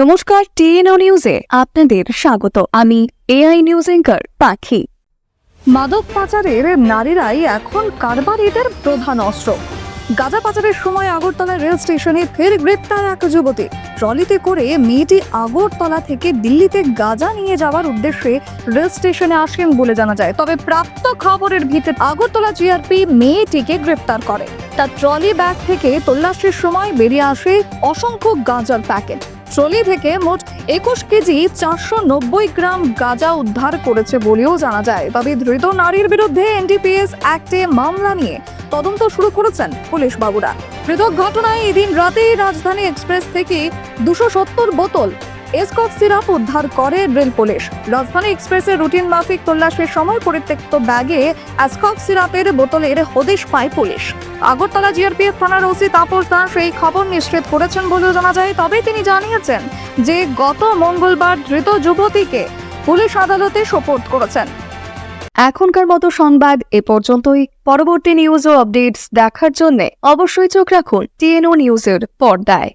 নমস্কার, টিএনও নিউজে আপনাদের স্বাগত। আমি এআই নিউজ এঙ্কার পাখি। মাদক পাচারের নারীরাই এখন কারবারিদের প্রধান অস্ত্র। গাঁজা পাচারের সময় আগরতলা রেল স্টেশনে ফের গ্রেপ্তার এক যুবতী। ট্রলিতে করে মেয়েটি আগরতলা থেকে দিল্লিতে গাঁজা নিয়ে যাওয়ার উদ্দেশ্যে রেল স্টেশনে আসেন বলে জানা যায়। তবে প্রাপ্ত খবরের ভিত্তিতে আগরতলা জিআরপি মেয়েটিকে গ্রেপ্তার করে। তার ট্রলি ব্যাগ থেকে তল্লাশির সময় বেরিয়ে আসে অসংখ্য গাঁজার প্যাকেট। ট্রলি থেকে মোট একুশ কেজি চারশো নব্বই গ্রাম গাঁজা উদ্ধার করেছে বলেও জানা যায়। তবে ধৃত নারীর বিরুদ্ধে এনডিপিএস অ্যাক্টে মামলা নিয়ে তদন্ত শুরু করেছেন পুলিশ বাবুরা। পৃথক ঘটনায় এদিন রাতেই রাজধানী এক্সপ্রেস থেকে দুশো সত্তর বোতল এসকফ সিরাপ উদ্ধার করে রেল পুলিশ। রাজধানী এক্সপ্রেসের রুটিন মাফিক তল্লাশির সময় পরিত্যক্ত ব্যাগে অ্যাসকফ সিরাপের বোতলের হদিশ পায় পুলিশ। আগরতলা জিআরপিএফ থানার ওসি তাপস দাস এই খবর নিশ্চিত করেছেন বলেও জানা যায়, তবে তিনি জানিয়েছেন যে গত মঙ্গলবার ধৃত যুবতীকে পুলিশ আদালতে সোপর্দ করেছেন। এখনকার মতো সংবাদ এ পর্যন্তই। পরবর্তী নিউজ ও আপডেটস দেখার জন্য অবশ্যই চোখ রাখুন টিএনও নিউজের পর্দায়।